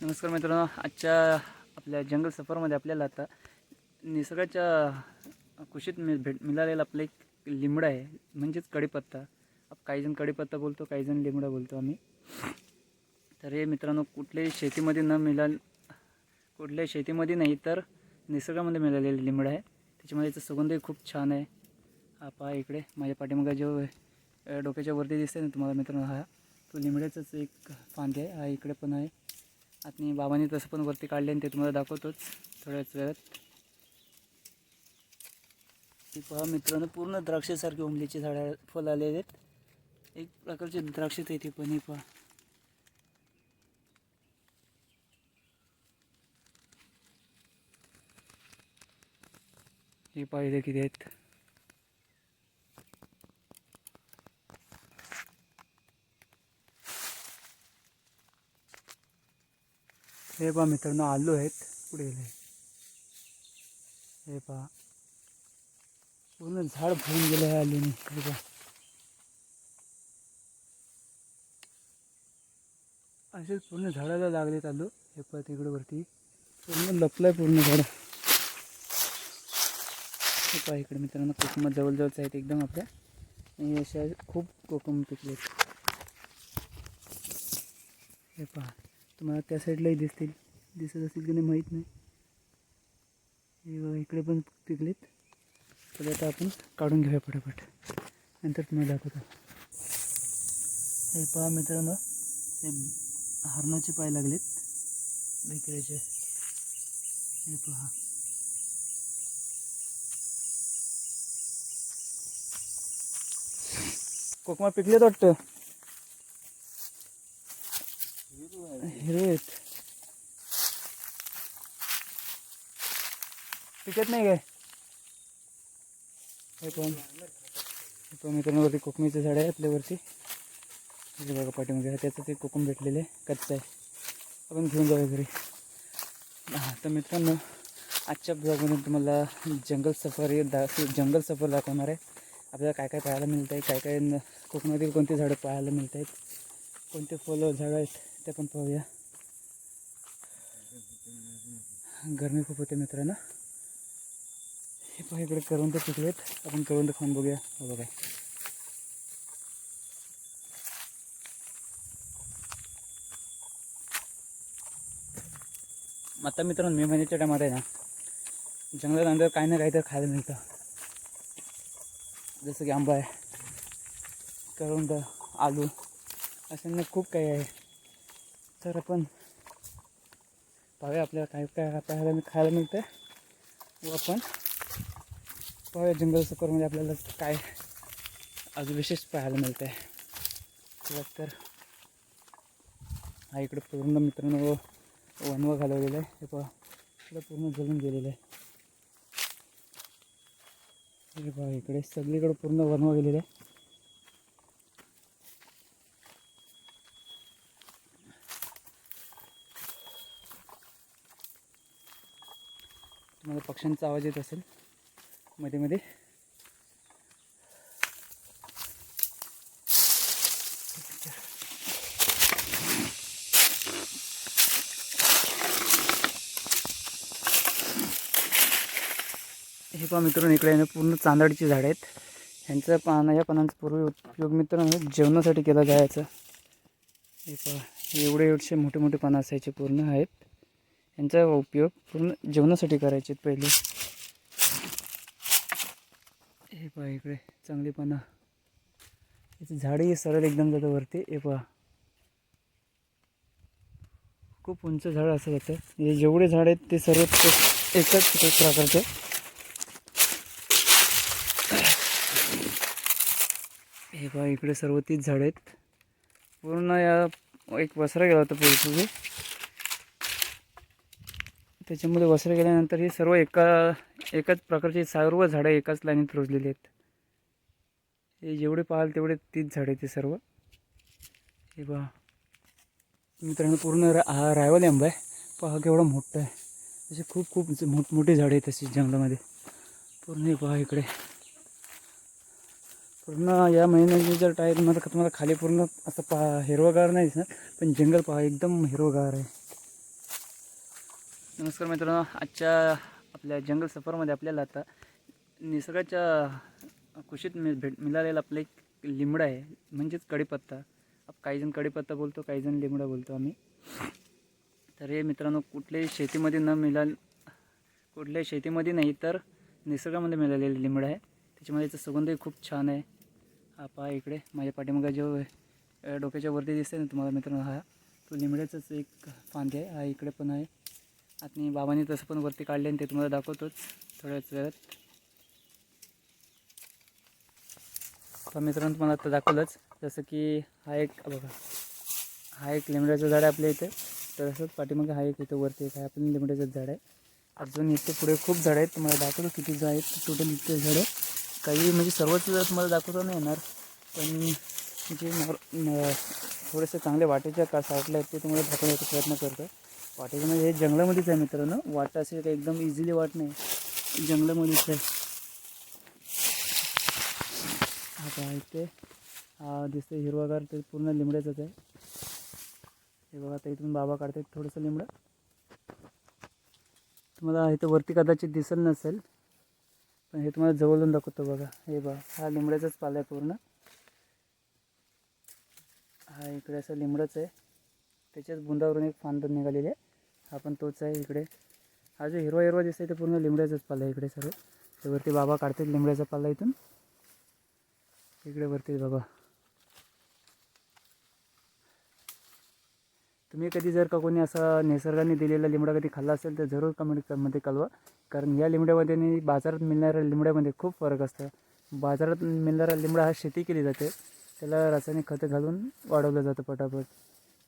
नमस्कार मित्रांनो. आजच्या आपल्या जंगल सफरमध्ये आपल्याला आता निसर्गाच्या कुशीत मि भेट मिळालेला आपलं एक लिंबडा आहे. म्हणजेच कढीपत्ता. काहीजण कढीपत्ता बोलतो काहीजण लिंबडा बोलतो आम्ही. तर हे मित्रांनो कुठल्याही शेतीमध्ये न मिळाल कुठल्याही शेतीमध्ये नाही तर निसर्गामध्ये मिळालेलं लिंबडा आहे. त्याच्यामध्ये याचा सुगंधही खूप छान आहे. हा पहा इकडे माझ्या पाठीमागे जो डोक्याच्या वरती दिसते ना तुम्हाला मित्रांनो हा तो लिंबड्याचाच एक फांदी आहे. हा इकडे पण आहे. आणि बाबांनी तसं पण वरती काढले आणि ते तुम्हाला दाखवतोच थोड्याच वेळात. ही पहा मित्रांनो पूर्ण द्राक्षासारखी उमलीची झाडं फुलं आलेले आहेत. एक प्रकारची द्राक्ष आहे ती पण ही पहा. हे पाहिजे किती आहेत. हे पहा मित्रांनो आलू आहेत पुढे गेले हे पहा. पूर्ण झाड भरून गेलं आहे आलूने. हे पहा. असेच पूर्ण झाडाला लागलेत आलू. हे पहा तिकडे वरती. पूर्ण लपलाय पूर्ण झाड. हे पहा इकडे मित्रांनो कोकमात जवळजवळच आहेत एकदम आपल्या. आणि अशा खूप कोकम पिकलेत. हे पहा. तुम्हाला त्या साईडलाही दिसतील. दिसत असतील की नाही माहीत नाही. हे बघा इकडे पण पिकलेत. तर आता आपण काढून घेऊया पटापट. नंतर तुम्हाला दाखवतो. हे पहा मित्रांनो हे हरणाचे पाय लागलेत. बेकरीचे हे पहा. कोकमा पिकलेत वाटतं? हिरवे आहेत पिकत नाही काय? हे पण. हे पण मित्रांवरती कोकमीचं झाड आहे आपल्यावरती बघा पाठीमध्ये त्याचं ते कोकम भेटलेलं आहे. कच्चं आहे. आपण घेऊन जाऊया घरी. हां तर मित्रांनो आजच्या ब्लॉगमधून तुम्हाला जंगल सफारी दा जंगल सफर दाखवणार आहे. आपल्याला काय काय पाहायला मिळत आहे काय काय न कोकणातील कोणती झाडं पाहायला मिळत आहेत कोणते फुलं झाडं आहेत ते पण पाहूया. गरमी खूप होते मित्रांनो. हे पहा इकडे करवंद पिकलेत. आपण करवंद खाऊन बघूया. हो बघा. आता मित्रांनो मे महिन्याच्या टायमात आहे ना जंगलात अंदर काही ना काही तर खायला मिळतं. जसं की आंबा आहे करवंद आलू असं खूप काही आहे. तर आपण पाहूया आपल्याला काय काय पाहायला मी खायला मिळतं व आपण पाहूया जंगल सफरमध्ये आपल्याला काय अजून विशेष पाहायला मिळतं आहे किंवा तर. हा इकडे पूर्ण मित्रांनो वनवा घालवलेलं आहे. हे पहा इकडं पूर्ण जळून गेलेलं आहे. हे पहा इकडे सगळीकडे पूर्ण वनवा गेलेलं आहे. तुम्हाला पक्ष्यांचा आवाज येत असेल. मध्ये मध्ये. हे पहा मित्रांनो इकडे आहे ना पूर्ण चांदडची झाडं आहेत. ह्यांचं पान या पानांचा पूर्वी उपयोग मित्रांनो जेवणासाठी केला जायचा. हे पहा एवढे एवढे मोठे मोठे पानं असायचे पूर्ण आहेत. यांचा उपयोग पूर्ण जेवणासाठी करायचे पहिले. हे पहा इकडे चांगली पानं याचं झाडही सरळ एकदम जातं वरती. हे पहा. खूप उंच झाड असं जातं. हे जेवढे झाड आहेत ते सर्व एकाच प्रकारचे. हे पहा इकडे सर्व तीच झाड आहेत. पूर्ण या एक वसरा गेला होता पूर्वी त्याच्यामध्ये वसर गेल्यानंतर हे सर्व एका एकाच प्रकारची सर्व झाडं एकाच लाईनीत रोजलेली आहेत. हे जेवढे पाहाल तेवढे तीच झाडे ते सर्व. हे पहा मित्रांनो पूर्ण रा हा रायवल आंबा आहे. पहा केवढा मोठा आहे. असे खूप खूप मोठमोठे मोठमोठी झाडं आहेत तशी जंगलामध्ये. पूर्ण पहा इकडे. पूर्ण या महिन्याची जर टाईममध्ये तुम्हाला खाली पूर्ण असं पहा हिरवगार नाही दिसणार पण जंगल पहा एकदम हिरवगार आहे. नमस्कार मित्रांनो. आजच्या आपल्या जंगल सफरमध्ये आपल्याला आता निसर्गाच्या कुशीत मि भेट मिळालेला आपलं एक लिंबडा आहे. म्हणजेच कढीपत्ता. आप काहीजण कढीपत्ता बोलतो काहीजण लिंबडा बोलतो आम्ही. तर हे मित्रांनो कुठल्याही शेतीमध्ये न मिळाल कुठल्याही शेतीमध्ये नाही तर निसर्गामध्ये मिळालेलं लिंबडा आहे. त्याच्यामध्ये याचा सुगंधही खूप छान आहे. हा पहा इकडे. माझ्या पाठीमागा जो डोक्याच्या वरती दिसते ना तुम्हाला मित्रांनो हा. तो लिंबड्याचाच एक फांदी आहे. हा इकडे पण आहे. आणि बाबांनी तसं पण वरती काढले आणि ते तुम्हाला दाखवतोच. थोड्याच वेळात. तर मित्रांनो तुम्हाला आता दाखवलंच. जसं की हा एक बघा. हा एक लिमड्याचं झाड आहे आपल्या इथे. तर असंच पाठीमागे हा एक इथं वरती एक आहे. आपण लिमड्याचं झाड आहे. अजून इथे पुढे खूप झाडं आहेत. तुम्हाला दाखवतो किती झाड आहेत. टोटल इतके झाडं. काही म्हणजे सर्वच तुम्हाला दाखवता नाही येणार. पण जे नॉर थोडेसे चांगले वाटेच्या का साठले आहेत ते तुम्हाला दाखवण्याचा प्रयत्न करतो वाटेच्या म्हणजे हे जंगलामध्येच आहे मित्रांनो. वाटा असेल तर एकदम इझिली वाट नाही. जंगलामध्येच आहे. आता इथे हा दिसते हिरवागार ते पूर्ण लिंबड्याचंच आहे. हे बघा आता इथून बाबा काढतात थोडंसं लिंबडं. तुम्हाला इथं वरती कदाचित दिसत नसेल पण हे तुम्हाला जवळून दाखवतो बघा. हे बघा हा लिंबड्याचाच पाला आहे पूर्ण. हा इकडे असं लिंबडंच आहे. त्याच्याच बुंदावरून एक फांद निघालेली आहे. हा पण तोच आहे इकडे. हा जो हिरवा हिरवा दिसतोय ते पूर्ण लिंबड्याचाच पाला आहे इकडे सर्व. ते वरती बाबा काढतात लिंबड्याचा पाला इथून. इकडे वरती बाबा. तुम्ही कधी जर का कोणी असा निसर्गाने दिलेला लिंबडा कधी खाल्ला असेल तर जरूर कमेंटमध्ये कळवा. कारण या लिंबड्यामध्ये आणि बाजारात मिळणाऱ्या लिंबड्यामध्ये खूप फरक असतं. बाजारात मिळणारा लिंबडा हा शेती केली जाते. त्याला रासायनिक खतं घालून वाढवलं जातं पटापट.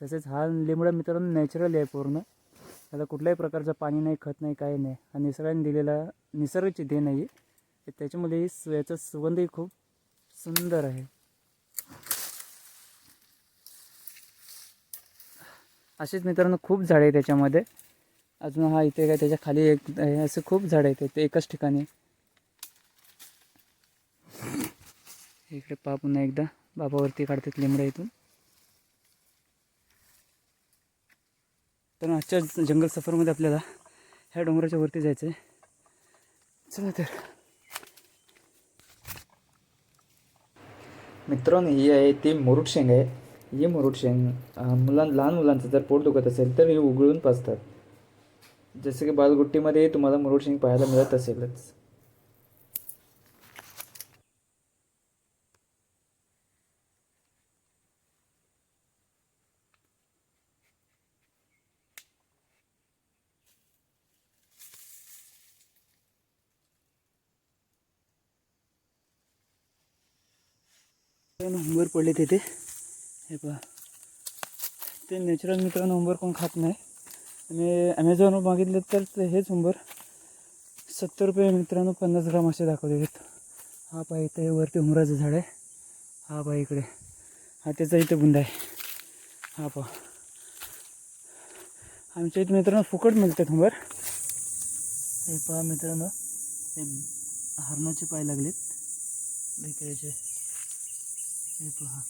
तसेच हा लिंबडा मित्रांनो नॅचरल आहे पूर्ण. त्याला कुठल्याही प्रकारचं पाणी नाही खत नाही काही नाही. हा निसर्गाने दिलेला निसर्गाची देण आहे. त्याच्यामुळे सु- याचा सुगंधही खूप सुंदर आहे. असेच मित्रांनो खूप झाडे आहे त्याच्यामध्ये. अजून हा इथे काय त्याच्याखाली एक आहे असे खूप झाडं आहेत. ते एकाच ठिकाणी. इकडे पा पुन्हा एकदा. बाबावरती काढतात लिंबड्या इथून. तर आजच्या जंगल सफरमध्ये आपल्याला ह्या डोंगराच्या वरती जायचं आहे चला तर. मित्रांनो ही आहे ती मुरुड शेंग आहे. ही मुरुड शेंग मुलां लहान मुलांचं जर पोट दुखत असेल तर हे उघडून पाजतात जसं की बालगुट्टीमध्ये तुम्हाला मुरुड शेंग पाहायला मिळत असेलच. उंबर पडले तिथे हे पहा. ते नॅचरल मित्रांनो उंबर कोण खात नाही. आणि ॲमेझॉनवर मागितलं तर ते हेच उंबर. सत्तर रुपये मित्रांनो पन्नास ग्राम असे दाखवले आहेत. हा पहा इथे हे वरती उंबराचं झाड आहे. हा पहा इकडे. हा त्याचा इथे बुंदा आहे. हा पहा. आमच्या इथे मित्रांनो फुकट मिळतात उंबर. हे पहा मित्रांनो हे हरणाचे पाय लागलेत. बेकऱ्याचे हे पहा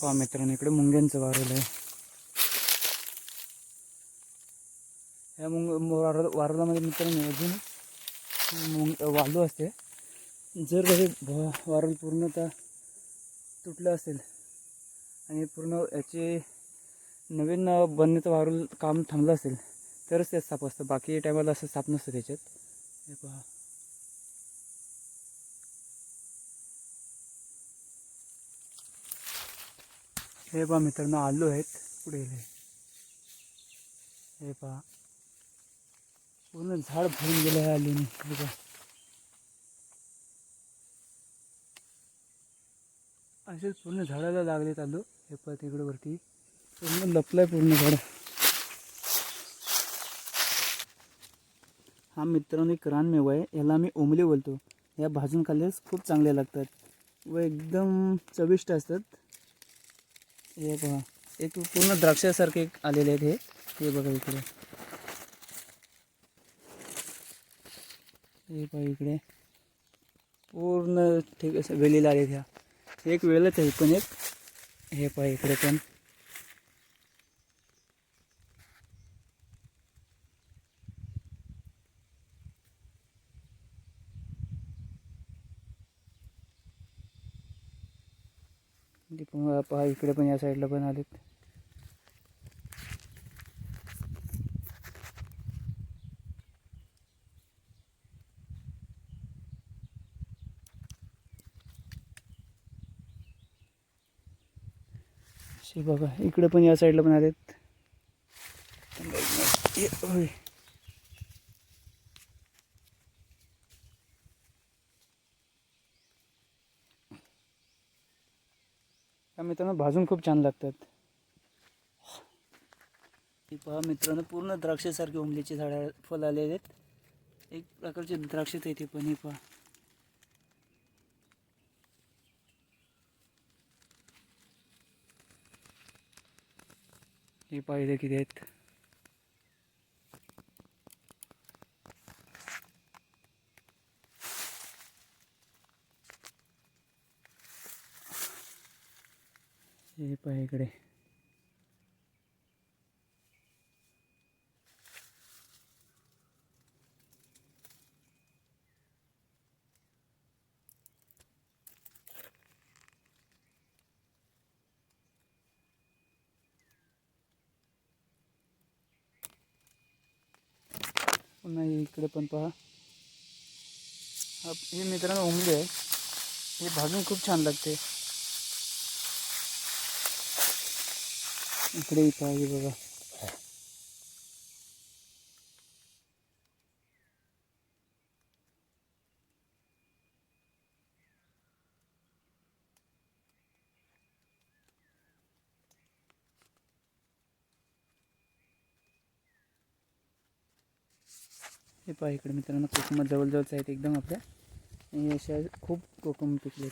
पहा मित्रांनो इकडे मुंग्यांचं वारलं आहे. या मुंग वार वारलामध्ये मित्रांनो अजून मुंग वालू असते. जर हे वारल पूर्णतः तुटलं असेल आणि पूर्ण याचे नवीन बनण्याचं वारूल काम थांबलं असेल तरच ते साप असतं. बाकी टायमाला असं साप नसतं त्याच्यात. हे पहा. हे पहा मित्रांनो आलू आहेत पुढे हे. हे पहा. पूर्ण झाड भरून गेलं आहे आलूने. हे पहा. असेच पूर्ण झाडाला लागलेत आलू. हे पहा तिकडे वरती. पूर्ण लपलाय पूर्ण झाड. हा मित्रांनो एक रानमेवा आहे. याला आम्ही ओमले बोलतो. या भाजून खाल्ल्यास खूप चांगले लागतात. व एकदम चविष्ट असतात. हे पहा एक पूर्ण द्राक्षासारखे एक आलेले आहेत हे. हे बघा इकडे. हे पहा इकडे. पूर्ण ठीक असं वेलीला आले ह्या. एक वेळच आहे पण एक. हे पहा इकडे पण इथे पण पहा इकडे पण या साईडला पण आलेत. बघा इकडे पण या साईडला पण आलेत. थांबा या मित्रांनो भाजून खूप छान लागतात. हे पहा मित्रांनो पूर्ण द्राक्षासारखे उमलीचे झाडं फळ आलेले आहेत. एक प्रकारचे द्राक्ष आहेत ते पण हे पहा. हे पाहिजे किती आहेत. हे पहा इकडे पुन्हा हे इकडे पण पहा. हा, हे मित्रांनो उमले आहे. हे भाजून खूप छान लागते. इकडे इथं आहे बघा. हे पहा इकडे मित्रांनो कोकमात जवळजवळच आहेत एकदम आपल्या. आणि अशा खूप कोकम पिकले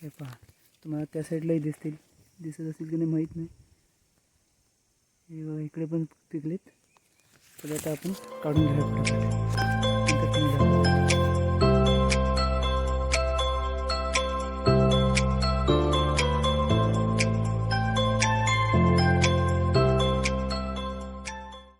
हे पहा. तुम्हाला त्या साईडलाही दिसतील. दिसत असतील की नाही माहीत नाही. हे बघा इकडे पण पिकलेत. तर आता आपण काढून घ्यायला